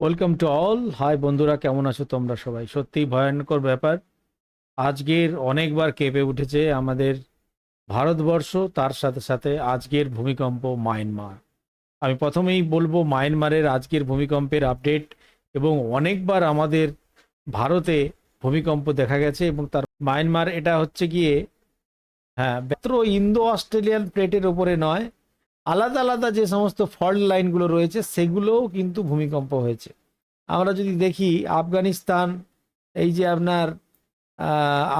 Welcome to all. High বন্ধুরা, কেমন আছো তোমরা সবাই? সত্যিই ভয়ঙ্কর ব্যাপার। আজকের অনেকবার কেঁপে উঠেছে আমাদের ভারতবর্ষ, তার সাথে সাথে আজকের ভূমিকম্প মায়ানমার। আমি প্রথমেই বলব, মায়ানমারের আজকের ভূমিকম্পের আপডেট এবং অনেকবার আমাদের ভারতে ভূমিকম্প দেখা গেছে এবং তার মায়ানমার, এটা হচ্ছে গিয়ে হ্যাঁ মাত্র ইন্দো অস্ট্রেলিয়ান প্লেটের ওপরে নয় আলাদা আলাদা যে সমস্ত ফল্ট লাইনগুলো রয়েছে, সেগুলোও কিন্তু ভূমিকম্প হয়েছে। আমরা যদি দেখি আফগানিস্তান, এই যে আপনার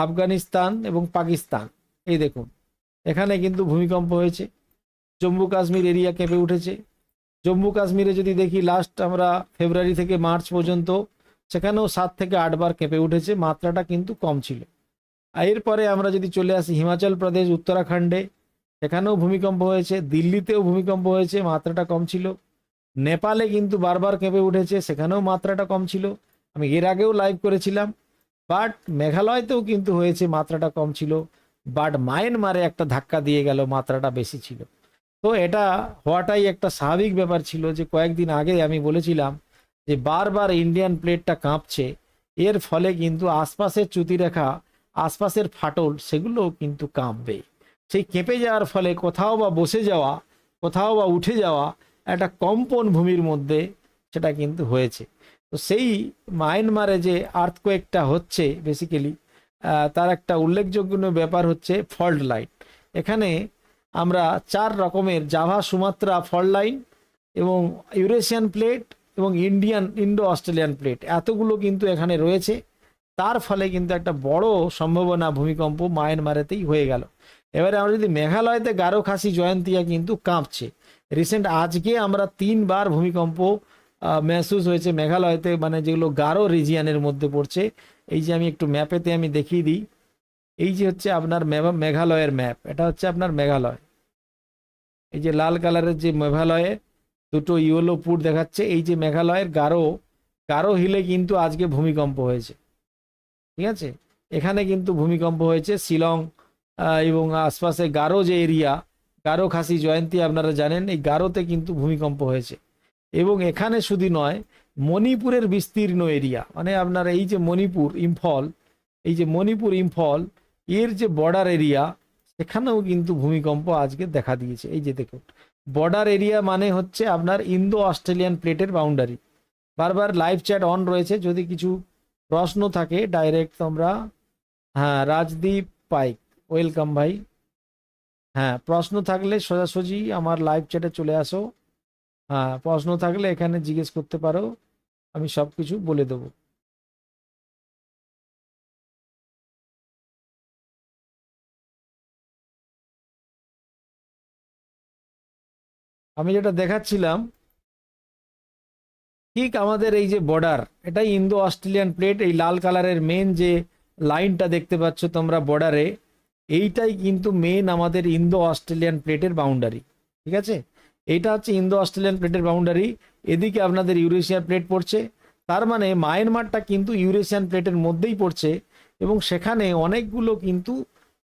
আফগানিস্তান এবং পাকিস্তান, এই দেখুন, এখানে কিন্তু ভূমিকম্প হয়েছে। জম্মু কাশ্মীর এরিয়া কেঁপে উঠেছে। জম্মু কাশ্মীরে যদি দেখি লাস্ট আমরা ফেব্রুয়ারি থেকে মার্চ পর্যন্ত, সেখানেও সাত থেকে আটবার কেঁপে উঠেছে, মাত্রাটা কিন্তু কম ছিল। এরপরে আমরা যদি চলে আসি, হিমাচল প্রদেশ, উত্তরাখণ্ডে সেখানেও ভূমিকম্প হয়েছে, দিল্লিতেও ভূমিকম্প হয়েছে, মাত্রাটা কম ছিল। নেপালে কিন্তু বারবার কেঁপে উঠেছে, সেখানেও মাত্রাটা কম ছিল। আমি এর আগেও লাইভ করেছিলাম বাট মেঘালয়তেও কিন্তু হয়েছে, মাত্রাটা কম ছিল। বাট মায়ানমারে একটা ধাক্কা দিয়ে গেল, মাত্রাটা বেশি ছিল। তো এটা হওয়াটাই একটা স্বাভাবিক ব্যাপার ছিল যে, কয়েকদিন আগে আমি বলেছিলাম যে, বারবার ইন্ডিয়ান প্লেটটা কাঁপছে। এর ফলে কিন্তু আশপাশের চ্যুতিরেখা আশপাশের ফাটল, সেগুলোও কিন্তু কাঁপবে। সেই কেঁপে যাওয়ার ফলে কোথাও বা বসে যাওয়া, কোথাও বা উঠে যাওয়া একটা কম্পন ভূমির মধ্যে সেটা কিন্তু হয়েছে। তো সেই মায়ানমারে যে আর্থকোয়েকটা হচ্ছে বেসিক্যালি তার একটা উল্লেখযোগ্য ব্যাপার হচ্ছে ফল্ট লাইন এখানে আমরা চার রকমের জাভা সুমাত্রা ফল্ট লাইন এবং ইউরেশিয়ান প্লেট এবং ইন্ডিয়ান ইন্ডো অস্ট্রেলিয়ান প্লেট এতগুলো কিন্তু এখানে রয়েছে। তার ফলে কিন্তু একটা বড় সম্ভাবনা ভূমিকম্প মায়ানমারেতেই হয়ে গেল। এবারে আমরা যদি মেঘালয়তে গারো খাসি জয়ন্তিয়া কিন্তু কাঁপছে। রিসেন্ট আজকে আমরা তিনবার ভূমিকম্প মেহসুস হয়েছে মেঘালয়তে মানে যেগুলো গারো রিজিয়ানের মধ্যে পড়ছে। এই যে আমি একটু ম্যাপেতে আমি দেখিয়ে দিই। এই যে হচ্ছে আপনার মেঘালয়ের ম্যাপ এটা হচ্ছে আপনার মেঘালয়। এই যে লাল কালারের যে মেঘালয়ে দুটো ইয়েলো পুট দেখাচ্ছে, এই যে মেঘালয়ের গারো গারো হিলে কিন্তু আজকে ভূমিকম্প হয়েছে। ঠিক আছে? এখানে কিন্তু ভূমিকম্প হয়েছে শিলং এবং আশপাশে গারো যে এরিয়া, গারো খাসি জয়ন্তী আপনারা জানেন, এই গারোতে কিন্তু ভূমিকম্প হয়েছে। এবং এখানে শুধু নয়, মণিপুরের বিস্তীর্ণ এরিয়া মানে আপনার এই যে মণিপুর ইম্ফল, এই যে মণিপুর ইম্ফল, এর যে বর্ডার এরিয়া, সেখানেও কিন্তু ভূমিকম্প আজকে দেখা দিয়েছে। এই যে দেখুন, বর্ডার এরিয়া মানে হচ্ছে আপনার ইন্দো অস্ট্রেলিয়ান প্লেটের বাউন্ডারি। বারবার লাইভ চ্যাট অন রয়েছে, যদি কিছু প্রশ্ন থাকে, ডাইরেক্ট তোমরা হ্যাঁ রাজদীপ পাইক। ওয়েলকাম ভাই। হ্যাঁ প্রশ্ন থাকলে সোজাসুজি আমার লাইভ চ্যাটে চলে আসো। হ্যাঁ প্রশ্ন থাকলে এখানে জিজ্ঞেস করতে পারো। আমি সব কিছু বলে দেবো। আমি যেটা দেখাচ্ছিলাম, ঠিক আমাদের এই যে বর্ডার এটাই ইন্দো অস্ট্রেলিয়ান প্লেট এই লাল কালারের মেন যে লাইনটা দেখতে পাচ্ছ তোমরা বর্ডারে এইটাই কিন্তু মেন আমাদের ইন্দো অস্ট্রেলিয়ান প্লেটের বাউন্ডারি ঠিক আছে? এইটা হচ্ছে ইন্দো অস্ট্রেলিয়ান প্লেটের বাউন্ডারি এদিকে আপনাদের ইউরেশিয়ান প্লেট পড়ছে, তার মানে মায়ানমারটা কিন্তু ইউরেশিয়ান প্লেটের মধ্যেই পড়ছে, এবং সেখানে অনেকগুলো কিন্তু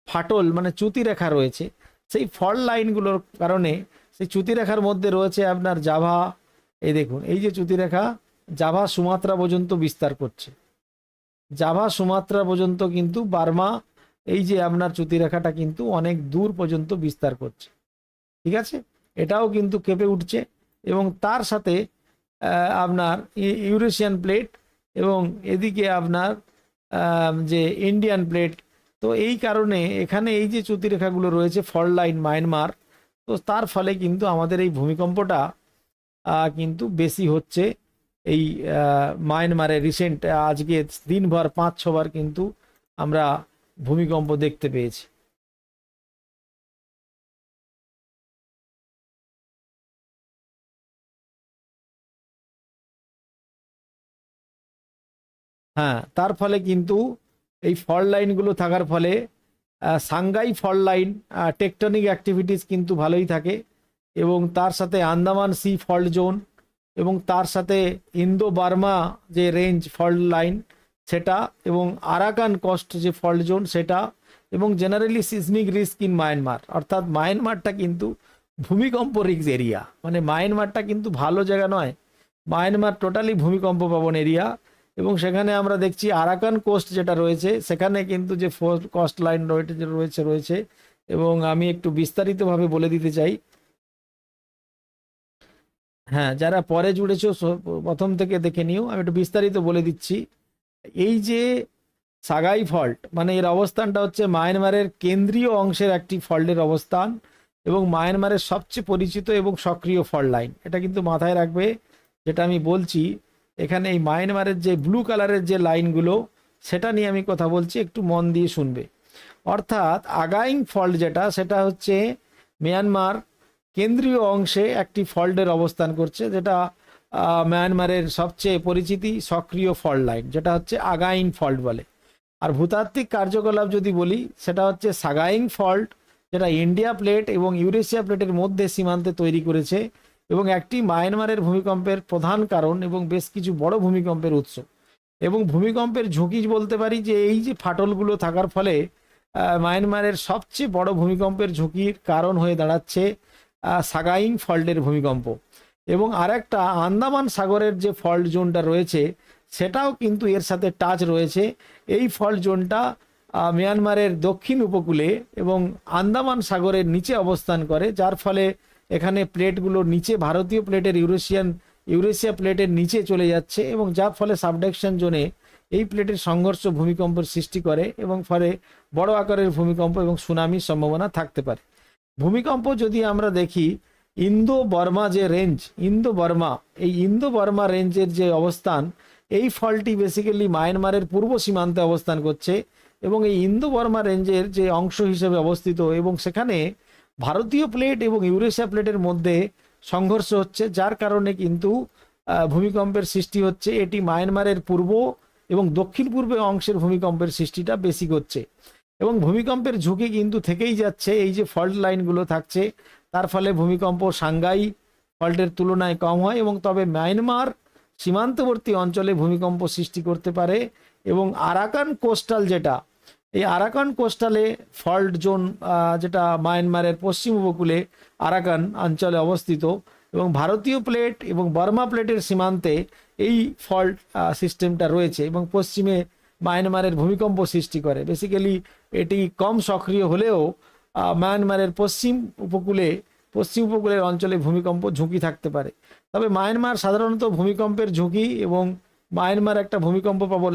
ফাটল মানে চ্যুতিরেখা রয়েছে। সেই ফল লাইনগুলোর কারণে সেই চ্যুতিরেখার মধ্যে রয়েছে আপনার জাভা, এই দেখুন, এই যে চ্যুতিরেখা জাভা সুমাত্রা পর্যন্ত বিস্তার করছে। জাভা সুমাত্রা পর্যন্ত কিন্তু বার্মা এই যে আপনার চ্যুতিরেখাটা কিন্তু অনেক দূর পর্যন্ত বিস্তার করছে। ঠিক আছে? এটাও কিন্তু কেঁপে উঠছে এবং তার সাথে আপনার ইউরেশিয়ান প্লেট এবং এদিকে আপনার যে ইন্ডিয়ান প্লেট। তো এই কারণে এখানে এই যে চ্যুতিরেখাগুলো রয়েছে ফল লাইন, মায়ানমার, তো তার ফলে কিন্তু আমাদের এই ভূমিকম্পটা কিন্তু বেশি হচ্ছে। এই মায়ানমারে রিসেন্ট আজকে দিনভর পাঁচ ছবার কিন্তু আমরা ভূমিকম্প দেখতে পেয়েছি। হ্যাঁ তার ফলে কিন্তু এই ফল লাইনগুলো থাকার ফলে Sagaing fault line tectonic activities কিন্তু ভালোই থাকে এবং তার সাথে আন্দামান সি ফল্ট জোন এবং তার সাথে ইন্দো বার্মা যে রেঞ্জ ফল্ট লাইন সেটা এবং আরাকান কস্ট যে ফল্ট জোন সেটা এবং generally seismic risk in Myanmar অর্থাৎ মায়ানমারটা কিন্তু ভূমিকম্প রিস্ক এরিয়া মানে মায়ানমারটা কিন্তু ভালো জায়গা নয়। মায়ানমার টোটালি ভূমিকম্প পাবন এরিয়া এবং সেখানে আমরা দেখছি আরাকান কোস্ট যেটা রয়েছে, সেখানে কিন্তু যে কস্ট লাইন রয়েছে রয়েছে এবং আমি একটু বিস্তারিতভাবে বলে দিতে চাই। হ্যাঁ যারা পরে জুড়েছো প্রথম থেকে দেখে নিও। আমি একটু বিস্তারিত বলে দিচ্ছি। এই যে সাগাই ফল্ট মানে এর অবস্থানটা হচ্ছে মায়ানমারের কেন্দ্রীয় অংশের একটি ফল্টের অবস্থান এবং মায়ানমারের সবচেয়ে পরিচিত এবং সক্রিয় ফল্ট লাইন। এটা কিন্তু মাথায় রাখবে, যেটা আমি বলছি, এখানে এই মায়ানমারের যে ব্লু কালারের যে লাইনগুলো, সেটা নিয়ে আমি কথা বলছি, একটু মন দিয়ে শুনবে। অর্থাৎ আগাইং ফল্ট যেটা, সেটা হচ্ছে মিয়ানমার কেন্দ্রীয় অংশে একটি ফল্টের অবস্থান করছে, যেটা মায়ানমারের সবচেয়ে পরিচিতি সক্রিয় ফল্ট লাইন, যেটা হচ্ছে আগাইন ফল্ট বলে। আর ভূতাত্ত্বিক কার্যকলাপ যদি বলি, সেটা হচ্ছে সাগাইং ফল্ট, যেটা ইন্ডিয়া প্লেট এবং ইউরেশিয়া প্লেটের মধ্যে সীমান্তে তৈরি করেছে এবং একটি মায়ানমারের ভূমিকম্পের প্রধান কারণ এবং বেশ কিছু বড় ভূমিকম্পের উৎস। এবং ভূমিকম্পের ঝুঁকি বলতে পারি যে, এই যে ফাটলগুলো থাকার ফলে মায়ানমারের সবচেয়ে বড় ভূমিকম্পের ঝুঁকির কারণ হয়ে দাঁড়াচ্ছে সাগাইং ফল্টের ভূমিকম্প। এবং আরেকটা আন্দামান সাগরের যে ফল্ট জোনটা রয়েছে, সেটাও কিন্তু এর সাথে টাচ রয়েছে। এই ফল্ট জোনটা মিয়ানমারের দক্ষিণ উপকূলে এবং আন্দামান সাগরের নিচে অবস্থান করে, যার ফলে এখানে প্লেটগুলো নিচে, ভারতীয় প্লেটের ইউরেশিয়ান, ইউরেশিয়া প্লেটের নিচে চলে যাচ্ছে এবং যার ফলে সাবডাকশন জোনে এই প্লেটের সংঘর্ষ ভূমিকম্পের সৃষ্টি করে এবং ফলে বড় আকারের ভূমিকম্প এবং সুনামির সম্ভাবনা থাকতে পারে। ভূমিকম্প যদি আমরা দেখি ইন্দো বর্মা যে রেঞ্জ ইন্দো বর্মা এই ইন্দো বর্মা রেঞ্জের যে অবস্থান, এই ফলটি বেসিক্যালি মায়ানমারের পূর্ব সীমান্তে অবস্থান করছে এবং এই ইন্দো বর্মা রেঞ্জের যে অংশ হিসেবে অবস্থিত এবং সেখানে ভারতীয় প্লেট এবং ইউরেশিয়া প্লেটের মধ্যে সংঘর্ষ হচ্ছে, যার কারণে কিন্তু ভূমিকম্পের সৃষ্টি হচ্ছে। এটি মায়ানমারের পূর্ব এবং দক্ষিণ পূর্বে অংশের ভূমিকম্পের সৃষ্টিটা বেশি করছে। এবং ভূমিকম্পের ঝুঁকি কিন্তু থেকেই যাচ্ছে, এই যে ফল্ট লাইনগুলো থাকছে তার ফলে ভূমিকম্প সাংঘাই ফল্টের তুলনায় কম হয় এবং তবে মায়ানমার সীমান্তবর্তী অঞ্চলে ভূমিকম্প সৃষ্টি করতে পারে এবং আরাকান কোস্টাল যেটা, এই আরাকান কোস্টালে ফল্ট জোন যেটা মায়ানমারের পশ্চিম উপকূলে আরাকান অঞ্চলে অবস্থিত এবং ভারতীয় প্লেট এবং বর্মা প্লেটের সীমান্তে এই ফল্ট সিস্টেমটা রয়েছে এবং পশ্চিমে মায়ানমারের ভূমিকম্প সৃষ্টি করে। বেসিক্যালি এটি কম সক্রিয় হলেও মায়ানমারের পশ্চিম উপকূলে, পশ্চিম উপকূলের অঞ্চলে ভূমিকম্প ঝুঁকি থাকতে পারে। তবে মায়ানমার সাধারণত ভূমিকম্পের ঝুঁকি এবং মায়ানমার একটা ভূমিকম্প প্রবল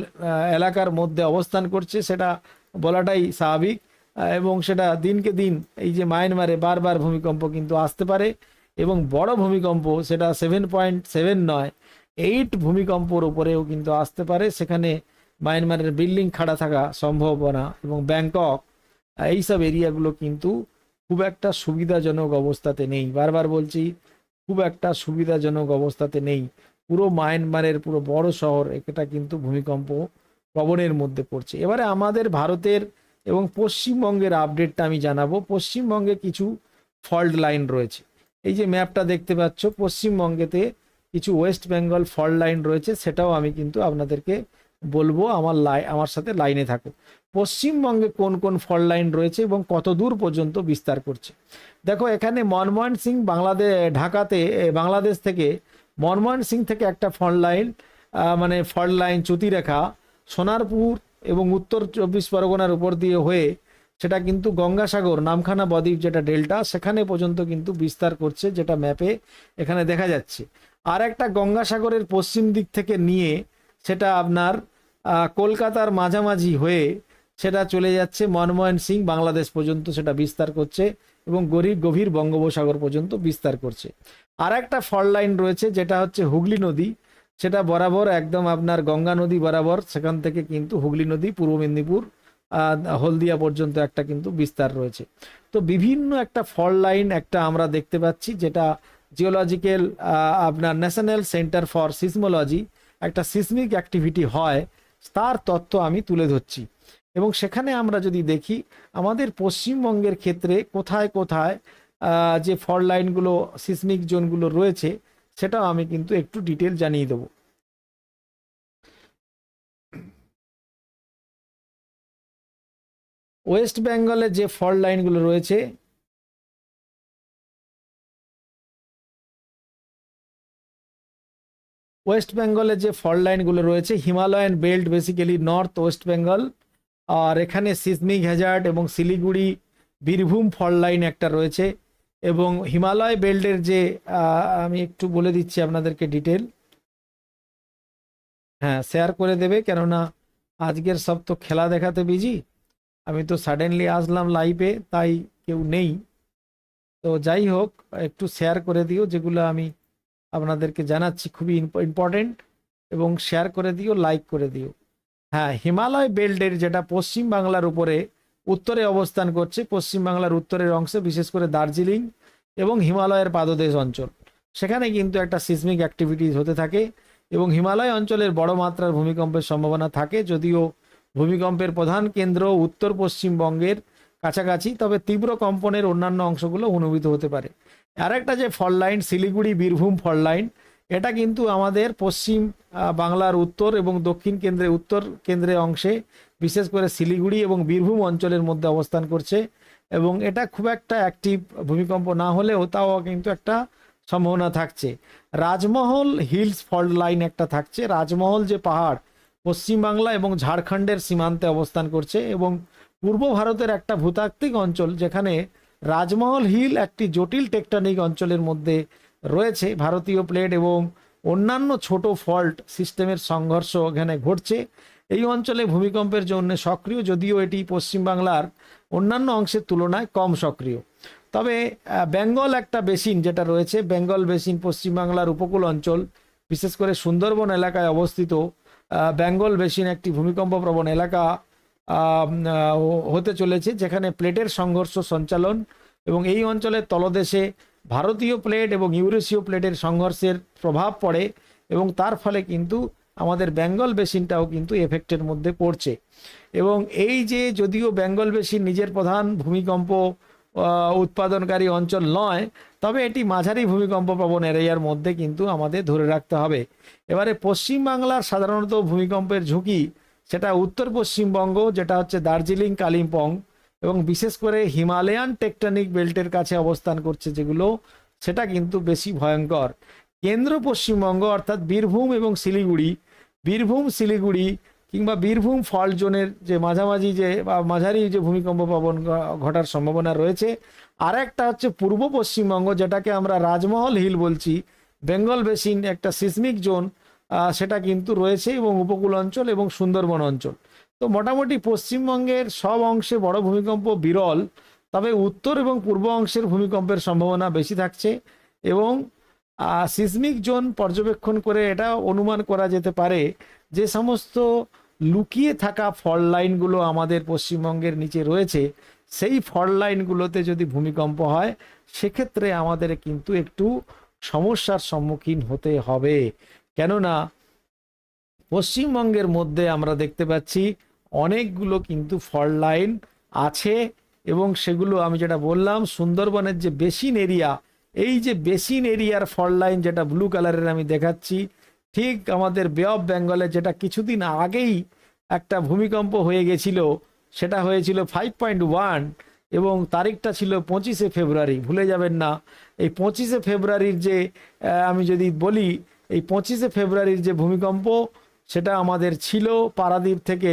এলাকার মধ্যে অবস্থান করছে সেটা বলাটাই স্বাভাবিক এবং সেটা দিনকে দিন এই যে মায়ানমারে বারবার ভূমিকম্প কিন্তু আসতে পারে এবং বড় ভূমিকম্প সেটা সেভেন পয়েন্ট সেভেন নয়, এইট ভূমিকম্পর উপরেও কিন্তু আসতে পারে। সেখানে মায়ানমারের বিল্ডিং খাড়া থাকা সম্ভাবনা এবং ব্যাংকক এইসব এরিয়াগুলো কিন্তু খুব একটা সুবিধাজনক অবস্থাতে নেই। বারবার বলছি, খুব একটা সুবিধাজনক অবস্থাতে নেই। পুরো মায়ানমারের পুরো বড় শহর, এটা কিন্তু ভূমিকম্প প্রবণের মধ্যে পড়ছে। এবারে আমাদের ভারতের এবং পশ্চিমবঙ্গের আপডেটটা আমি জানাব। পশ্চিমবঙ্গে কিছু ফল্ট লাইন রয়েছে। এই যে ম্যাপটা দেখতে পাচ্ছ, পশ্চিমবঙ্গেতে কিছু ওয়েস্ট বেঙ্গল ফল্ট লাইন রয়েছে, সেটাও আমি কিন্তু আপনাদেরকে বলব। আমার লাই, আমার সাথে লাইনে থাকো পশ্চিমবঙ্গে কোন কোন ফল্ট লাইন রয়েছে এবং কত দূর পর্যন্ত বিস্তার করছে? দেখো, এখানে মনমোহন সিং বাংলাদেশ ঢাকাতে বাংলাদেশ থেকে মনমোহন সিং থেকে একটা ফল্ট লাইন মানে ফল্ট লাইন চ্যুতিরেখা সোনারপুর এবং উত্তর চব্বিশ পরগনার উপর দিয়ে হয়ে সেটা কিন্তু গঙ্গাসাগর, নামখানা বদ্বীপ যেটা ডেল্টা, সেখানে পর্যন্ত কিন্তু বিস্তার করছে যেটা ম্যাপে এখানে দেখা যাচ্ছে। আর একটা গঙ্গাসাগরের পশ্চিম দিক থেকে নিয়ে সেটা আপনার কলকাতার মাঝামাঝি হয়ে সেটা চলে যাচ্ছে মনমোহন সিং বাংলাদেশ পর্যন্ত সেটা বিস্তার করছে এবং গরিব গভীর বঙ্গোপসাগর পর্যন্ত বিস্তার করছে। আর একটা ফল লাইন রয়েছে যেটা হচ্ছে হুগলি নদী। সেটা বরাবর একদম আপনার গঙ্গা নদী বরাবর, সেখান থেকে কিন্তু হুগলি নদী, পূর্ব মেদিনীপুর হলদিয়া পর্যন্ত একটা কিন্তু বিস্তার রয়েছে। তো বিভিন্ন একটা ফল লাইন একটা আমরা দেখতে পাচ্ছি যেটা জিওলজিক্যাল আপনার ন্যাশনাল সেন্টার ফর সিসমোলজি একটা সিসমিক অ্যাক্টিভিটি হয়, তার তথ্য আমি তুলে ধরছি। এবং সেখানে আমরা যদি দেখি, আমাদের পশ্চিমবঙ্গের ক্ষেত্রে কোথায় কোথায় যে ফল লাইনগুলো, সিসমিক জোনগুলো রয়েছে, সেটাও আমি কিন্তু একটু ডিটেল জানিয়ে দেবো। ওয়েস্ট বেঙ্গলে যে ফল লাইনগুলো রয়েছে, ওয়েস্ট বেঙ্গলে যে ফল্ট লাইনগুলো রয়েছে, Himalayan belt, basically north west Bengal আর এখানে সিসমিক হ্যাজার্ড এবং শিলিগুড়ি বীরভূম ফল্ট লাইন একটা রয়েছে এবং হিমালয় বেল্টের যে আমি একটু বলে দিচ্ছি আপনাদেরকে ডিটেল। হ্যাঁ শেয়ার করে দেবে, কেননা আজকের সব তো খেলা দেখাতে বিজি আমি তো সাডেনলি আসলাম লাইভে তাই কেউ নেই। তো যাই হোক, একটু শেয়ার করে দিও, যেগুলো আমি আপনাদেরকে জানাচ্ছি খুবই ইম্পর্টেন্ট এবং শেয়ার করে দিও লাইক করে দিও। হ্যাঁ হিমালয় বেল্টের যেটা পশ্চিম বাংলার উপরে উত্তরে অবস্থান করছে, পশ্চিম বাংলার উত্তরের অংশে, বিশেষ করে দার্জিলিং এবং হিমালয়ের পাদদেশ অঞ্চল। সেখানে কিন্তু একটা সিসমিক অ্যাক্টিভিটিস হতে থাকে এবং হিমালয় অঞ্চলের বড় মাত্রার ভূমিকম্পের সম্ভাবনা থাকে। যদিও ভূমিকম্পের প্রধান কেন্দ্র উত্তর পশ্চিমবঙ্গের কাছাকাছি, তবে তীব্র কম্পনের অন্যান্য অংশগুলো অনুভূত হতে পারে। আর একটা যে fault line Siliguri Birbhum fault line এটা কিন্তু আমাদের পশ্চিম বাংলার উত্তর এবং দক্ষিণ কেন্দ্রে, উত্তর কেন্দ্রে অংশে, বিশেষ করে শিলিগুড়ি এবং বীরভূম অঞ্চলের মধ্যে অবস্থান করছে এবং এটা খুব একটা অ্যাক্টিভ ভূমিকম্প না হলেও তাও কিন্তু একটা সম্ভাবনা থাকছে। রাজমহল হিলস ফল্ট লাইন একটা থাকছে। রাজমহল যে পাহাড় পশ্চিমবাংলা এবং ঝাড়খণ্ডের সীমান্তে অবস্থান করছে এবং পূর্ব ভারতের একটা ভূতাত্ত্বিক অঞ্চল যেখানে রাজমহল হিল একটি জটিল টেকটনিক অঞ্চলের মধ্যে রয়েছে ভারতীয় প্লেট এবং অন্যান্য ছোট ফল্ট সিস্টেমের সংঘর্ষ এখানে ঘটছে। এই অঞ্চলে ভূমিকম্পের জন্য সক্রিয়, যদিও এটি পশ্চিমবাংলার অন্যান্য অংশের তুলনায় কম সক্রিয়। তবে বেঙ্গল একটা বেসিন যেটা রয়েছে, বেঙ্গল বেসিন পশ্চিমবাংলার উপকূল অঞ্চল, বিশেষ করে সুন্দরবন এলাকায় অবস্থিত বেঙ্গল বেসিন একটি ভূমিকম্প প্রবণ এলাকা হতে চলেছে, যেখানে প্লেটের সংঘর্ষ সঞ্চালন এবং এই অঞ্চলের তলদেশে ভারতীয় প্লেট এবং ইউরেশীয় প্লেটের সংঘর্ষের প্রভাব পড়ে এবং তার ফলে কিন্তু আমাদের বেঙ্গল বেসিনটাও কিন্তু এফেক্টের মধ্যে পড়ছে। এবং এই যে যদিও বেঙ্গল বেসিন নিজের প্রধান ভূমিকম্প উৎপাদনকারী অঞ্চল নয়, তবে এটি মাঝারি ভূমিকম্প প্রবণ এরিয়ার মধ্যে কিন্তু আমাদের ধরে রাখতে হবে। এবারে পশ্চিমবাংলার সাধারণত ভূমিকম্পের ঝুঁকি সেটা উত্তর পশ্চিমবঙ্গ যেটা হচ্ছে দার্জিলিং, কালিম্পং এবং বিশেষ করে হিমালয়ান টেকটনিক বেল্টের কাছে অবস্থান করছে যেগুলো, সেটা কিন্তু বেশি ভয়ঙ্কর। কেন্দ্র পশ্চিমবঙ্গ, অর্থাৎ বীরভূম এবং শিলিগুড়ি, বীরভূম, শিলিগুড়ি কিংবা বীরভূম ফল্ট জোনের যে মাঝামাঝি যে, বা মাঝারি যে ভূমিকম্প পাবন ঘটার সম্ভাবনা রয়েছে। আর একটা হচ্ছে পূর্ব পশ্চিমবঙ্গ, যেটাকে আমরা রাজমহল হিল বলছি। বেঙ্গল বেসিন একটা সিসমিক জোন সেটা কিন্তু রয়েছে এবং উপকূল অঞ্চল এবং সুন্দরবন অঞ্চল। তো মোটামুটি পশ্চিমবঙ্গের সব অংশে বড় ভূমিকম্প বিরল, তবে উত্তর এবং পূর্ব অংশের ভূমিকম্পের সম্ভাবনা বেশি থাকছে এবং সিসমিক জোন পর্যবেক্ষণ করে এটা অনুমান করা যেতে পারে যে সমস্ত লুকিয়ে থাকা ফল লাইনগুলো আমাদের পশ্চিমবঙ্গের নিচে রয়েছে, সেই ফল লাইনগুলোতে যদি ভূমিকম্প হয়, সেক্ষেত্রে আমাদের কিন্তু একটু সমস্যার সম্মুখীন হতে হবে। কেননা, পশ্চিমবঙ্গের মধ্যে আমরা দেখতে পাচ্ছি অনেকগুলো কিন্তু ফল লাইন আছে এবং সেগুলো আমি যেটা বললাম, সুন্দরবনের যে বেসিন এরিয়া, এই যে বেসিন এরিয়ার ফল লাইন যেটা ব্লু কালারের আমি দেখাচ্ছি, ঠিক আমাদের বে অফ বেঙ্গলে যেটা কিছুদিন আগেই একটা ভূমিকম্প হয়ে গেছিল, সেটা হয়েছিল ফাইভ পয়েন্ট ওয়ান এবং তারিখটা ছিল পঁচিশে ফেব্রুয়ারি, ভুলে যাবেন না। এই পঁচিশে ফেব্রুয়ারির যে আমি যদি বলি, এই পঁচিশে ফেব্রুয়ারির যে ভূমিকম্প, সেটা আমাদের ছিল পারাদ্বীপ থেকে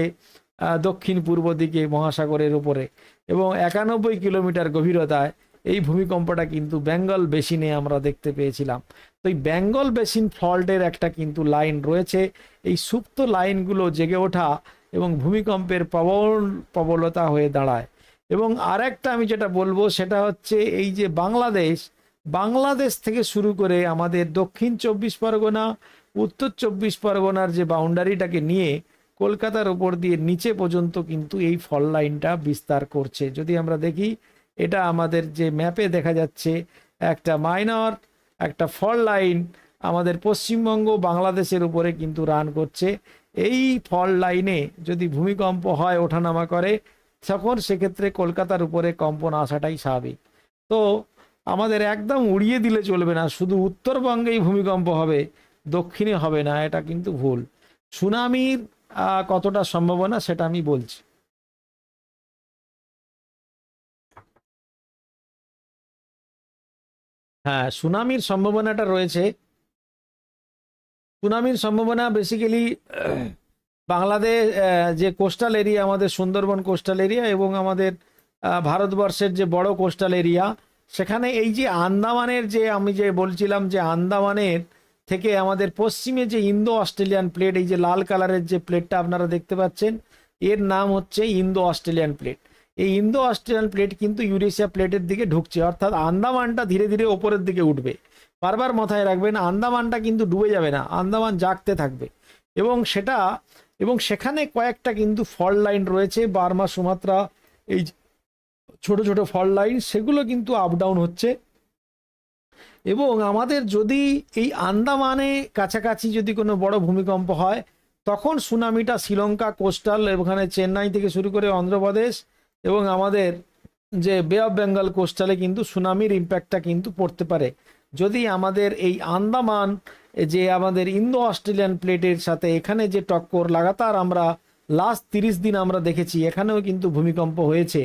দক্ষিণ পূর্ব দিকে মহাসাগরের উপরে। এবং একানব্বই কিলোমিটার গভীরতায় এই ভূমিকম্পটা কিন্তু বেঙ্গল বেসিনে আমরা দেখতে পেয়েছিলাম। তো এই বেঙ্গল বেসিন ফল্টের একটা কিন্তু লাইন রয়েছে। এই সুপ্ত লাইনগুলো জেগে ওঠা এবং ভূমিকম্পের প্রবল প্রবলতা হয়ে দাঁড়ায়। এবং আরেকটা আমি যেটা বলব, সেটা হচ্ছে এই যে বাংলাদেশ বাংলাদেশ থেকে শুরু করে আমাদের দক্ষিণ চব্বিশ পরগনা, উত্তর চব্বিশ পরগনার যে বাউন্ডারিটাকে নিয়ে কলকাতার ওপর দিয়ে নিচে পর্যন্ত কিন্তু এই ফল লাইনটা বিস্তার করছে। যদি আমরা দেখি, এটা আমাদের যে ম্যাপে দেখা যাচ্ছে, একটা মাইনর, একটা ফল লাইন আমাদের পশ্চিমবঙ্গ, বাংলাদেশের উপরে কিন্তু রান করছে। এই ফল লাইনে যদি ভূমিকম্প হয়, ওঠানামা করে, তখন সেক্ষেত্রে কলকাতার উপরে কম্পন আসাটাই স্বাভাবিক। তো আমাদের একদম উড়িয়ে দিলে চলবে না, শুধু উত্তরবঙ্গেই ভূমিকম্প হবে, দক্ষিণে হবে না, এটা কিন্তু ভুল। সুনামির কতটা সম্ভাবনা সেটা আমি বলছি। হ্যাঁ সুনামির সম্ভাবনাটা রয়েছে। সুনামির সম্ভাবনা বেসিক্যালি বাংলাদেশ যে কোস্টাল এরিয়া আমাদের সুন্দরবন কোস্টাল এরিয়া এবং আমাদের ভারতবর্ষের যে বড় কোস্টাল এরিয়া সেখানে এই যে আন্দামানের যে আমি যে বলছিলাম যে আন্দামানের থেকে আমাদের পশ্চিমে যে ইন্দো অস্ট্রেলিয়ান প্লেট, এই যে লাল কালারের যে প্লেটটা আপনারা দেখতে পাচ্ছেন, এর নাম হচ্ছে ইন্দো অস্ট্রেলিয়ান প্লেট। এই ইন্দো অস্ট্রেলিয়ান প্লেট কিন্তু ইউরেশিয়া প্লেটের দিকে ঢুকছে, অর্থাৎ আন্দামানটা ধীরে ধীরে ওপরের দিকে উঠবে। বারবার মাথায় রাখবেন, আন্দামানটা কিন্তু ডুবে যাবে না, আন্দামান জাগতে থাকবে। এবং সেটা, এবং সেখানে কয়েকটা কিন্তু ফল লাইন রয়েছে, বার্মা, সুমাত্রা, এই ছোট ছোট ফল লাইন, সেগুলো কিন্তু আপ ডাউন হচ্ছে। এবং আমাদের যদি এই আন্দামানে কাছাকাছি যদি কোনো বড় ভূমিকম্প হয়, তখন সুনামিটা শ্রীলঙ্কা কোস্টাল ওখানে চেন্নাই থেকে শুরু করে অন্ধ্রপ্রদেশ এবং আমাদের যে বে অফ বেঙ্গল কোস্টালে কিন্তু সুনামির ইম্প্যাক্টটা কিন্তু পড়তে পারে। যদি আমাদের এই আন্দামান যে আমাদের ইন্দো অস্ট্রেলিয়ান প্লেটের সাথে এখানে যে টক্কর লাগাতার আমরা লাস্ট তিরিশ দিন আমরা দেখেছি, এখানেও কিন্তু ভূমিকম্প হয়েছে।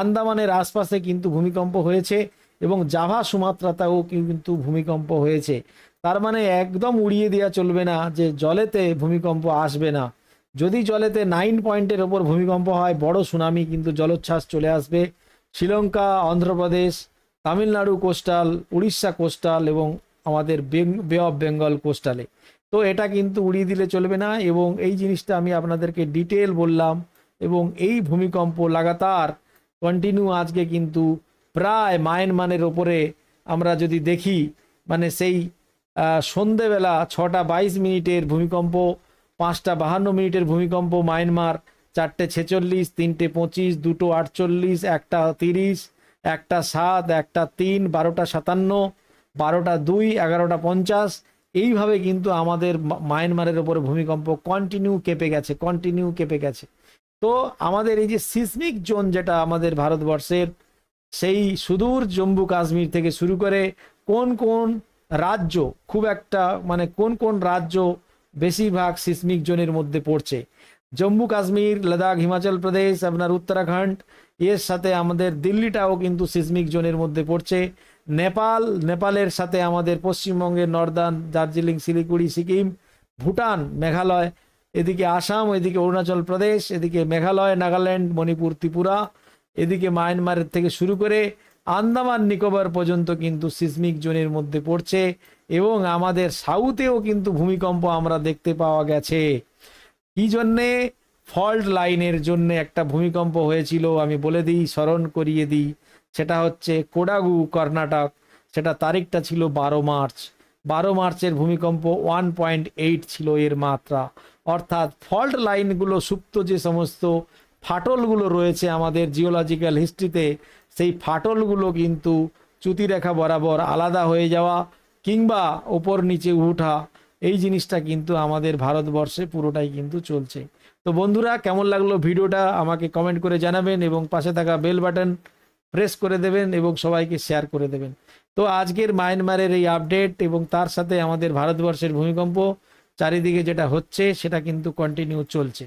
আন্দামানের আশপাশে কিন্তু ভূমিকম্প হয়েছে। এবং জাভা সুমাত্রাতেও কিন্তু ভূমিকম্প হয়েছে। তার মানে একদম উড়িয়ে দেওয়া চলবে না যে জলেতে ভূমিকম্প আসবে না। যদি জলেতে নাইন পয়েন্টের ওপর ভূমিকম্প হয়, বড় সুনামি কিন্তু জলোচ্ছ্বাস চলে আসবে। শ্রীলঙ্কা, অন্ধ্রপ্রদেশ, তামিলনাড়ু কোস্টাল, উড়িষ্যা কোস্টাল এবং আমাদের বেং- অফ বেঙ্গল কোস্টালে। তো এটা কিন্তু উড়িয়ে দিলে চলবে না এবং এই জিনিসটা আমি আপনাদেরকে ডিটেল বললাম এবং এই ভূমিকম্প লাগাতার কন্টিনিউ আজকে কিন্তু প্রায় মায়ানমারের ওপরে আমরা যদি দেখি মানে সেই সন্ধেবেলা ছটা বাইশ মিনিটের ভূমিকম্প, পাঁচটা বাহান্ন মিনিটের ভূমিকম্প, মায়ানমার চারটে ছেচল্লিশ, তিনটে পঁচিশ, দুটো আটচল্লিশ, একটা তিরিশ, একটা সাত, একটা তিন, বারোটা সাতান্ন, বারোটা দুই, এগারোটা পঞ্চাশ। এইভাবে কিন্তু আমাদের মায়ানমারের ওপরে ভূমিকম্প কন্টিনিউ কেঁপে গেছে কন্টিনিউ কেঁপে গেছে। তো আমাদের এই যে সিসমিক জোন যেটা আমাদের ভারতবর্ষের সেই সুদূর জম্মু কাশ্মীর থেকে শুরু করে কোন কোন রাজ্য, খুব একটা মানে কোন কোন রাজ্য বেশিরভাগ সিসমিক জোনের মধ্যে পড়ছে? জম্মু কাশ্মীর, লাদাখ, হিমাচল প্রদেশ, আপনার উত্তরাখণ্ড, এর সাথে আমাদের দিল্লিটাও কিন্তু সিসমিক জোনের মধ্যে পড়ছে। নেপাল, নেপালের সাথে আমাদের পশ্চিমবঙ্গের নর্দার্ন, দার্জিলিং, শিলিগুড়ি, সিকিম, ভুটান, মেঘালয়, এদিকে আসাম, এদিকে অরুণাচল প্রদেশ, এদিকে মেঘালয়, নাগাল্যান্ড, মণিপুর, ত্রিপুরা এদিকে মায়ানমারের থেকে শুরু করে আন্দামান, নিকোবর পর্যন্ত কিন্তু সিসমিক জোনের মধ্যে পড়ছে এবং আমাদের সাউথেও কিন্তু ভূমিকম্প আমরা দেখতে পাওয়া গেছে। কি জন্যে? ফল্ট লাইনের জন্য একটা ভূমিকম্প হয়েছিল, আমি বলে দিই, স্মরণ করিয়ে দিই। সেটা হচ্ছে কোডাগু, কর্ণাটক। সেটা তারিখটা ছিল বারো মার্চ। বারো মার্চের ভূমিকম্প ওয়ান পয়েন্ট এইট ছিল এর মাত্রা। অর্থাৎ ফল্ট লাইনগুলো সুপ্ত যে সমস্ত ফাটলগুলো রয়েছে আমাদের জিওলজিক্যাল হিস্ট্রিতে সেই ফাটলগুলো কিন্তু চ্যুতিরেখা বরাবর আলাদা হয়ে যাওয়া কিংবা ওপর নিচে উঠা, এই জিনিসটা কিন্তু আমাদের ভারতবর্ষে পুরোটাই কিন্তু চলছে। তো বন্ধুরা, কেমন লাগল ভিডিওটা আমাকে কমেন্ট করে জানাবেন এবং পাশে থাকা বেল বাটন প্রেস করে দেবেন এবং সবাইকে শেয়ার করে দেবেন। তো আজকের মায়ানমারের এই আপডেট এবং তার সাথে আমাদের ভারতবর্ষের ভূমিকম্প, চারিদিকে যেটা হচ্ছে সেটা কিন্তু কন্টিনিউ চলছে।